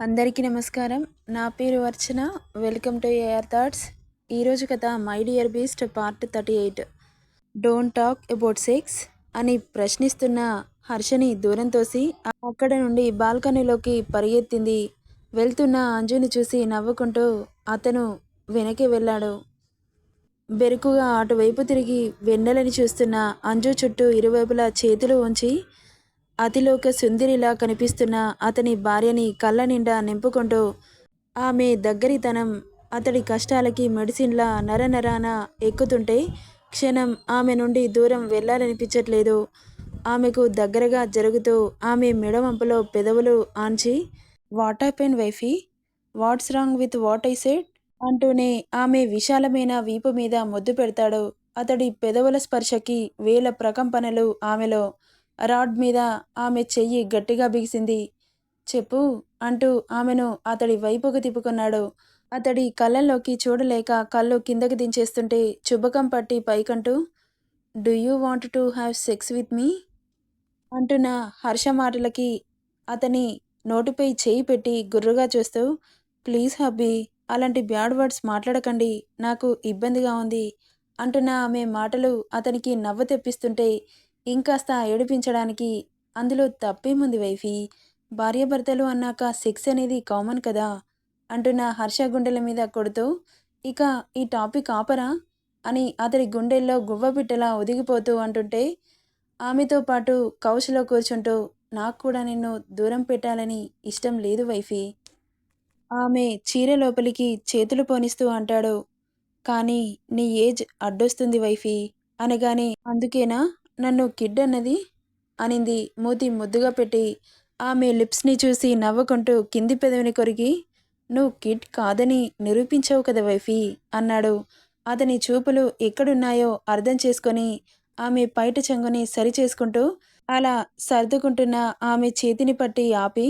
అందరికీ నమస్కారం. నా పేరు Archana. Welcome to A R thoughts. ఈరోజు కథ my dear beast part thirty eight. Don't talk about sex అని ప్రశ్నిస్తున్న హర్షని దూరం తోసి అక్కడ నుండి బాల్కనీలోకి పరిగెత్తింది. వెళ్తున్న అంజుని చూసి నవ్వుకుంటూ అతను వెనక్కి వెళ్ళాడు. బెరుకుగా అటువైపు తిరిగి వెన్నెలని చూస్తున్న అంజు చుట్టూ ఇరువైపులా చేతులు ఉంచి అతిలోక సుందరిలా కనిపిస్తున్న అతని భార్యని కళ్ళ నిండా నింపుకుంటూ ఆమె దగ్గరితనం అతడి కష్టాలకి మెడిసిన్లా నరనరాన ఎక్కుతుంటే క్షణం ఆమె నుండి దూరం వెళ్ళాలనిపించట్లేదు. ఆమెకు దగ్గరగా జరుగుతూ ఆమె మెడవంపులో పెదవులు ఆంచి what happen wifey? What's wrong with what I said? అంటూనే ఆమె విశాలమైన వీపు మీద ముద్దు పెడతాడు. అతడి పెదవుల స్పర్శకి వేల ప్రకంపనలు ఆమెలో. రాడ్ మీద ఆమె చెయ్యి గట్టిగా బిగిసింది. చెప్పు అంటూ ఆమెను అతడి వైపుకు తిప్పుకున్నాడు. అతడి కళ్ళల్లోకి చూడలేక కళ్ళు కిందకి దించేస్తుంటే చుబకం పట్టి పైకంటూ do you want to have sex with me అంటున్న హర్ష మాటలకి అతని నోటిపై చేయి పెట్టి గుర్రుగా చూస్తూ ప్లీజ్ హబ్బీ అలాంటి బ్యాడ్ వర్డ్స్ మాట్లాడకండి. నాకు ఇబ్బందిగా ఉంది అంటున్న ఆమె మాటలు అతనికి నవ్వు తెప్పిస్తుంటే ఇంకాస్త ఏడిపించడానికి అందులో తప్పేముంది వైఫీ? భార్యాభర్తలు అన్నాక సెక్స్ అనేది కామన్ కదా? అంటున్న హర్ష గుండెల మీద కొడుతూ ఇక ఈ టాపిక్ ఆపరా? అని అతడి గుండెల్లో గువ్వబిట్టలా ఒదిగిపోతూ అంటుంటే ఆమెతో పాటు కౌశలో కూర్చుంటూ నాకు కూడా నిన్ను దూరం పెట్టాలని ఇష్టం లేదు వైఫీ. ఆమె చీర లోపలికి చేతులు పోనిస్తూ అంటాడు కానీ నీ ఏజ్ అడ్డొస్తుంది వైఫీ అనగానే అందుకేనా నన్ను కిడ్ అన్నది అనింది మూతి ముద్దుగా పెట్టి. ఆమె లిప్స్ని చూసి నవ్వుకుంటూ కింది పెదవిని కొరికి నువ్వు కిడ్ కాదని నిరూపించావు కదా వైఫీ అన్నాడు. అతని చూపులు ఎక్కడున్నాయో అర్థం చేసుకొని ఆమె పైట చెంగుని సరిచేసుకుంటూ అలా సర్దుకుంటున్న ఆమె చేతిని పట్టి ఆపి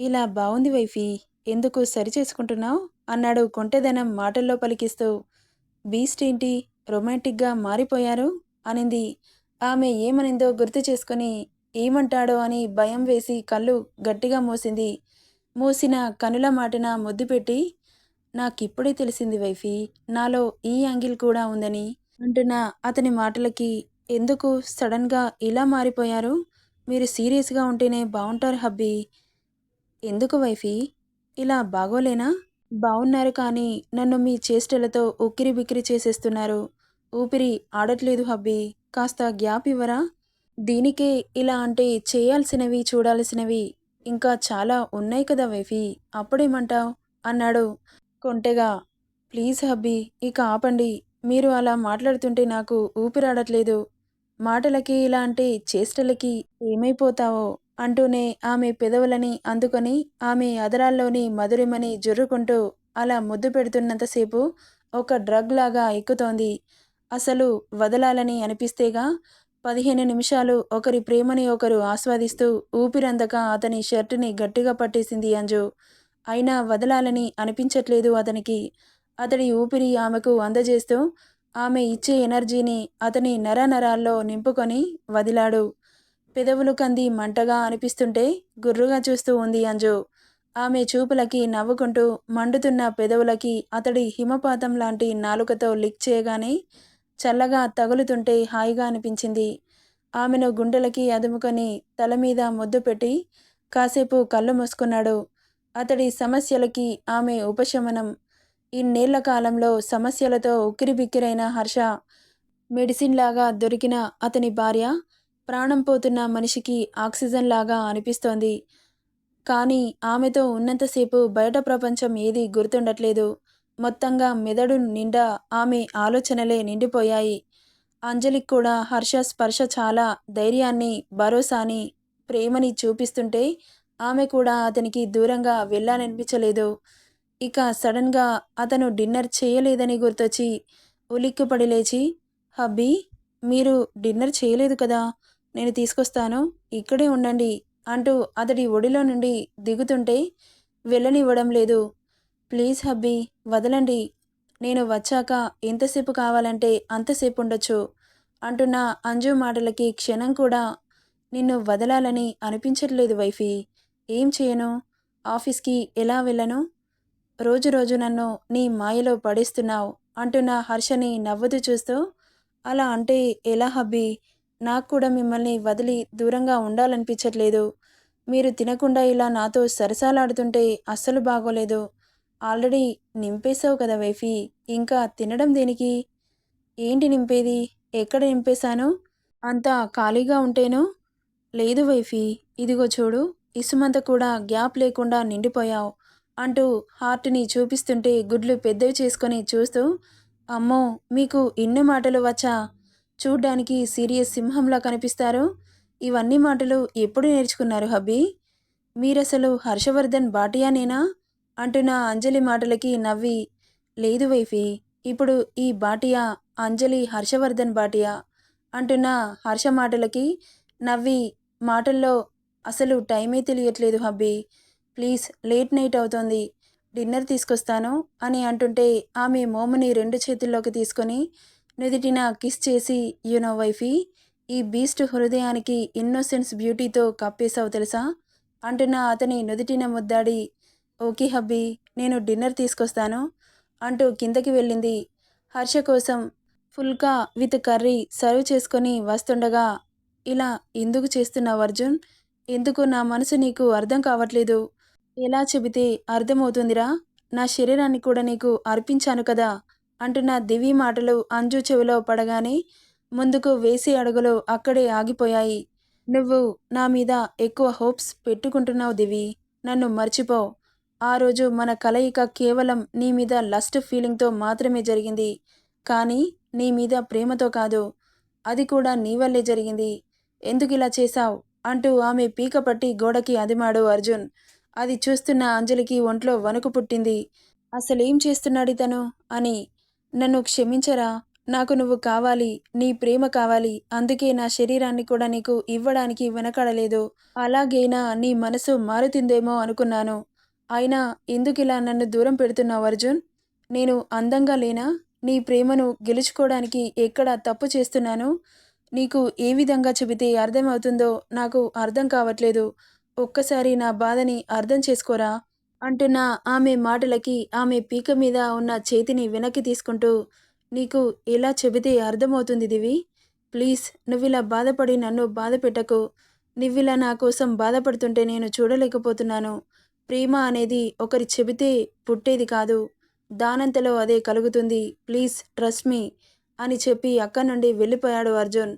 ఇలా బాగుంది వైఫీ ఎందుకు సరిచేసుకుంటున్నావు? అన్నాడు కొంటెదనం మాటల్లో పలికిస్తూ. బీస్ట్ ఏంటి? రొమాంటిక్గా మారిపోయారు? అనింది. ఆమె ఏమనిందో గుర్తు చేసుకుని ఏమంటాడో అని భయం వేసి కళ్ళు గట్టిగా మూసింది. మూసిన కనుల మాటన ముద్దు పెట్టి నాకిప్పుడే తెలిసింది వైఫీ నాలో ఈ యాంగిల్ కూడా ఉందని అంటున్న అతని మాటలకి ఎందుకు సడన్గా ఇలా మారిపోయారు? మీరు సీరియస్గా ఉంటేనే బాగుంటారు హబ్బీ. ఎందుకు వైఫీ? ఇలా బాగోలేనా? బాగున్నారు కానీ నన్ను మీ చేష్టలతో ఉక్కిరి బిక్కిరి చేసేస్తున్నారు. ఊపిరి ఆడట్లేదు హబ్బీ. కాస్త గ్యాప్ ఇవ్వరా? దీనికే ఇలా అంటే చేయాల్సినవి చూడాల్సినవి ఇంకా చాలా ఉన్నాయి కదా వైఫీ అప్పుడేమంటావు? అన్నాడు కొంటెగా. ప్లీజ్ హబ్బీ ఇక ఆపండి. మీరు అలా మాట్లాడుతుంటే నాకు ఊపిరాడట్లేదు. మాటలకి ఇలా అంటే చేష్టలకి ఏమైపోతావో అంటూనే ఆమె పెదవులని అందుకొని ఆమె అదరాల్లోని మధురిమని జుర్రుకుంటూ అలా ముద్దు పెడుతున్నంతసేపు ఒక డ్రగ్ లాగా ఎక్కుతోంది. అసలు వదలాలని అనిపిస్తేగా పదిహేను నిమిషాలు ఒకరి ప్రేమని ఒకరు ఆస్వాదిస్తూ ఊపిరందక అతని షర్టుని గట్టిగా పట్టేసింది అంజు. అయినా వదలాలని అనిపించట్లేదు అతనికి. అతడి ఊపిరి ఆమెకు అందజేస్తూ ఆమె ఇచ్చే ఎనర్జీని అతని నరనరాల్లో నింపుకొని వదిలాడు. పెదవులు కంది మంటగా అనిపిస్తుంటే గుర్రుగా చూస్తూ ఉంది అంజు. ఆమె చూపులకి నవ్వుకుంటూ మండుతున్న పెదవులకి అతడి హిమపాతం లాంటి నాలుకతో లిక్ చేయగానే చల్లగా తగులుతుంటే హాయిగా అనిపించింది. ఆమెను గుండెలకి అదుముకొని తల మీద ముద్దు పెట్టి కాసేపు కళ్ళు మూసుకున్నాడు. అతడి సమస్యలకి ఆమె ఉపశమనం. ఇన్నేళ్ళ కాలంలో సమస్యలతో ఉక్కిరిబిక్కిరైన హర్ష మెడిసిన్ లాగా దొరికిన అతని భార్య ప్రాణం పోతున్న మనిషికి ఆక్సిజన్ లాగా అనిపిస్తోంది. కానీ ఆమెతో ఉన్నంతసేపు బయట ప్రపంచం ఏది గుర్తుండట్లేదు. మొత్తంగా మెదడు నిండా ఆమె ఆలోచనలే నిండిపోయాయి. అంజలికి కూడా హర్ష స్పర్శ చాలా ధైర్యాన్ని భరోసాని ప్రేమని చూపిస్తుంటే ఆమె కూడా అతనికి దూరంగా వెళ్ళాలనిపించలేదు. ఇక సడన్గా అతను డిన్నర్ చేయలేదని గుర్తొచ్చి ఉలిక్కిపడి లేచి హబ్బీ మీరు డిన్నర్ చేయలేదు కదా నేను తీసుకొస్తాను ఇక్కడే ఉండండి అంటూ అతడి ఒడిలో నుండి దిగుతుంటే వెళ్ళనివ్వడం లేదు. ప్లీజ్ హబ్బీ వదలండి. నేను వచ్చాక ఎంతసేపు కావాలంటే అంతసేపు ఉండొచ్చు అంటున్న అంజు మాటలకి క్షణం కూడా నిన్ను వదలాలని అనిపించట్లేదు వైఫీ. ఏం చేయను? ఆఫీస్కి ఎలా వెళ్ళను? రోజు రోజు నన్ను నీ మాయలో పడేస్తున్నావు అంటున్న హర్షని నవ్వుతూ చూస్తూ అలా అంటే ఎలా హబ్బీ? నాకు కూడా మిమ్మల్ని వదిలి దూరంగా ఉండాలనిపించట్లేదు. మీరు తినకుండా ఇలా నాతో సరసాలాడుతుంటే అస్సలు బాగోలేదు. ఆల్రెడీ నింపేశావు కదా వైఫీ ఇంకా తినడం దేనికి? ఏంటి నింపేది? ఎక్కడ నింపేశాను? అంత ఖాళీగా ఉంటేను? లేదు వైఫీ ఇదిగో చూడు ఇసుమంత కూడా గ్యాప్ లేకుండా నిండిపోయావు అంటూ హార్ట్ని చూపిస్తుంటే గుడ్లు పెద్దవి చేసుకొని చూస్తూ అమ్మో మీకు ఇన్ని మాటలు వచ్చా? చూడ్డానికి సీరియస్ సింహంలా కనిపిస్తారు. ఇవన్నీ మాటలు ఎప్పుడు నేర్చుకున్నారు హబ్బీ మీరసలు హర్షవర్ధన్ బాటియానేనా? అంటున్న అంజలి మాటలకి నవ్వి లేదు వైఫీ ఇప్పుడు ఈ బాటియా అంజలి హర్షవర్ధన్ బాటియా అంటున్న హర్ష మాటలకి నవ్వి మాటల్లో అసలు టైమే తెలియట్లేదు హబ్బీ ప్లీజ్ లేట్ నైట్ అవుతోంది డిన్నర్ తీసుకొస్తాను అని అంటుంటే ఆమె మోముని రెండు చేతుల్లోకి తీసుకొని నుదిటిన కిస్ చేసి యునో వైఫీ ఈ బీస్ట్ హృదయానికి ఇన్నోసెన్స్ బ్యూటీతో కప్పేశావు తెలుసా? అంటున్న అతని నుదిటిన ముద్దాడి ఓకే హబ్బీ నేను డిన్నర్ తీసుకొస్తాను అంటూ కిందకి వెళ్ళింది. హర్ష కోసం ఫుల్కా విత్ కర్రీ సర్వ్ చేసుకొని వస్తుండగా ఇలా ఎందుకు చేస్తున్నావు అర్జున్? ఎందుకు నా మనసు నీకు అర్థం కావట్లేదు. ఎలా చెబితే అర్థమవుతుందిరా? నా శరీరాన్ని కూడా నీకు అర్పించాను కదా? అంటున్న దివి మాటలు అంజు చెవిలో పడగానే ముందుకు వేసి అడుగులు అక్కడే ఆగిపోయాయి. నువ్వు నా మీద ఎక్కువ హోప్స్ పెట్టుకుంటున్నావు దివి. నన్ను మర్చిపో. ఆ రోజు మన కలయిక కేవలం నీ మీద లస్ట్ ఫీలింగ్తో మాత్రమే జరిగింది. కానీ నీ మీద ప్రేమతో కాదు. అది కూడా నీ వల్లే జరిగింది. ఎందుకు ఇలా చేశావు? అంటూ ఆమె పీక పట్టి గోడకి అదిమాడు అర్జున్. అది చూస్తున్న అంజలికి ఒంట్లో వణుకు పుట్టింది. అసలేం చేస్తున్నాడు ఇతను అని. నన్ను క్షమించరా? నాకు నువ్వు కావాలి. నీ ప్రేమ కావాలి. అందుకే నా శరీరాన్ని కూడా నీకు ఇవ్వడానికి వెనకడలేదు. అలాగైనా నీ మనసు మారుతుందేమో అనుకున్నాను. అయినా ఎందుకిలా నన్ను దూరం పెడుతున్నావు అర్జున్? నేను అందంగా లేనా? నీ ప్రేమను గెలుచుకోవడానికి ఎక్కడ తప్పు చేస్తున్నాను? నీకు ఏ విధంగా చెబితే అర్థమవుతుందో నాకు అర్థం కావట్లేదు. ఒక్కసారి నా బాధని అర్థం చేసుకోరా? అంటున్న ఆమె మాటలకి ఆమె పీక మీద ఉన్న చేతిని వెనక్కి తీసుకుంటూ నీకు ఎలా చెబితే అర్థమవుతుంది దివి? ప్లీజ్ నువ్విలా బాధపడి నన్ను బాధ పెట్టకు నువ్విలా నా కోసం బాధపడుతుంటే నేను చూడలేకపోతున్నాను. ప్రేమ అనేది ఒకరి చెబితే పుట్టేది కాదు. దానంతలో అదే కలుగుతుంది. ప్లీజ్ ట్రస్ట్ మీ అని చెప్పి అక్కడి నుండి వెళ్ళిపోయాడు అర్జున్.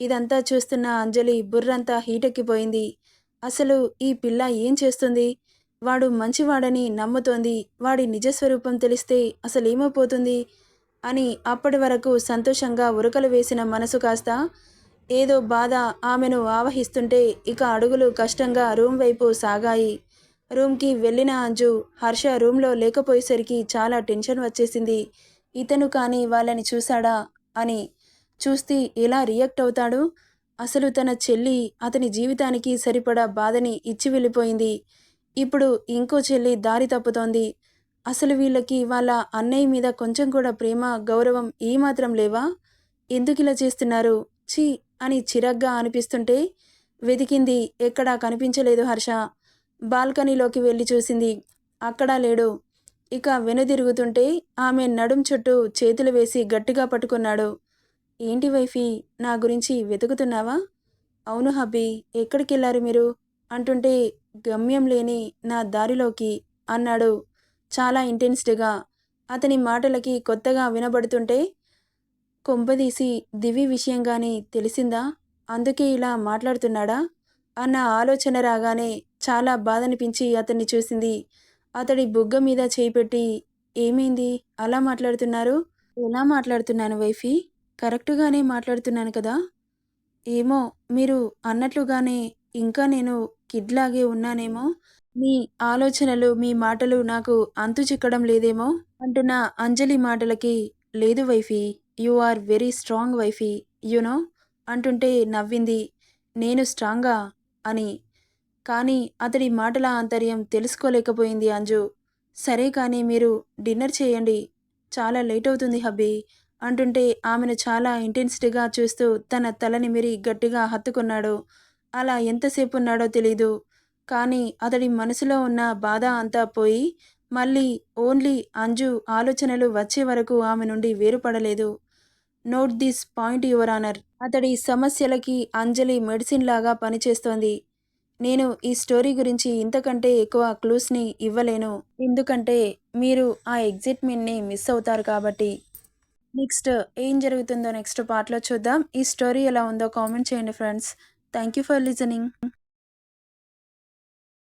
ఇదంతా చూస్తున్న అంజలి బుర్రంతా హీటెక్కిపోయింది. అసలు ఈ పిల్ల ఏం చేస్తుంది? వాడు మంచివాడని నమ్ముతోంది. వాడి నిజస్వరూపం తెలిస్తే అసలేమైపోతుంది అని అప్పటి వరకు సంతోషంగా ఉరకలు వేసిన మనసు కాస్త ఏదో బాధ ఆమెను ఆవహిస్తుంటే ఇక అడుగులు కష్టంగా రూమ్ వైపు సాగాయి. రూమ్కి వెళ్ళిన అంజు హర్ష రూమ్లో లేకపోయేసరికి చాలా టెన్షన్ వచ్చేసింది. ఇతను కానీ వాళ్ళని చూశాడా అని చూస్తే ఎలా రియాక్ట్ అవుతాడు? అసలు తన చెల్లి అతని జీవితానికి సరిపడా బాధని ఇచ్చి వెళ్ళిపోయింది. ఇప్పుడు ఇంకో చెల్లి దారి తప్పుతోంది. అసలు వీళ్ళకి వాళ్ళ అన్నయ్య మీద కొంచెం కూడా ప్రేమ గౌరవం ఏమాత్రం లేవా? ఎందుకు ఇలా చేస్తున్నారు? ఛీ! అని చిరగ్గా అనిపిస్తుంటే వెతికింది ఎక్కడా కనిపించలేదు హర్ష. బాల్కనీలోకి వెళ్ళి చూసింది. అక్కడా లేడు. ఇక వెనుదిరుగుతుంటే ఆమె నడుం చుట్టూ చేతులు వేసి గట్టిగా పట్టుకున్నాడు. ఏంటి వైఫీ నా గురించి వెతుకుతున్నావా? అవును హబ్బీ ఎక్కడికెళ్ళారు మీరు? అంటుంటే గమ్యం లేని నా దారిలోకి అన్నాడు చాలా ఇంటెన్స్డ్గా. అతని మాటలకి కొత్తగా వినబడుతుంటే కొంపదీసి దివి విషయంగానే తెలిసిందా? అందుకే ఇలా మాట్లాడుతున్నాడా? అన్న ఆలోచన రాగానే చాలా బాధనిపించి అతన్ని చూసింది. అతడి బుగ్గ మీద చేయిపెట్టి ఏమైంది? అలా మాట్లాడుతున్నారు? ఎలా మాట్లాడుతున్నాను వైఫీ? కరెక్టుగానే మాట్లాడుతున్నాను కదా? ఏమో మీరు అన్నట్లుగానే ఇంకా నేను కిడ్లాగే ఉన్నానేమో? మీ ఆలోచనలు మీ మాటలు నాకు అంతు చిక్కడం లేదేమో? అంటున్న అంజలి మాటలకి లేదు wifey you are very strong wifey you know అంటుంటే నవ్వింది. నేను స్ట్రాంగా అని. కానీ అతడి మాటల ఆంతర్యం తెలుసుకోలేకపోయింది అంజు. సరే కానీ మీరు డిన్నర్ చేయండి. చాలా లేట్ అవుతుంది హబ్బీ అంటుంటే ఆమెను చాలా ఇంటెన్సిటీగా చూస్తూ తన తలని మిరి గట్టిగా హత్తుకున్నాడు. అలా ఎంతసేపు ఉన్నాడో తెలీదు. కానీ అతడి మనసులో ఉన్న బాధ అంతా పోయి మళ్ళీ ఓన్లీ అంజు ఆలోచనలు వచ్చే వరకు ఆమె నుండి వేరుపడలేదు. Note this point your honour. అతడి సమస్యలకి అంజలి మెడిసిన్ లాగా పనిచేస్తోంది. నేను ఈ స్టోరీ గురించి ఇంతకంటే ఎక్కువ క్లూస్ని ఇవ్వలేను. ఎందుకంటే మీరు ఆ ఎగ్జిట్మెంట్ని మిస్ అవుతారు కాబట్టి. నెక్స్ట్ ఏం జరుగుతుందో నెక్స్ట్ పార్ట్లో చూద్దాం. ఈ స్టోరీ ఎలా ఉందో కామెంట్ చేయండి friends. Thank you for listening.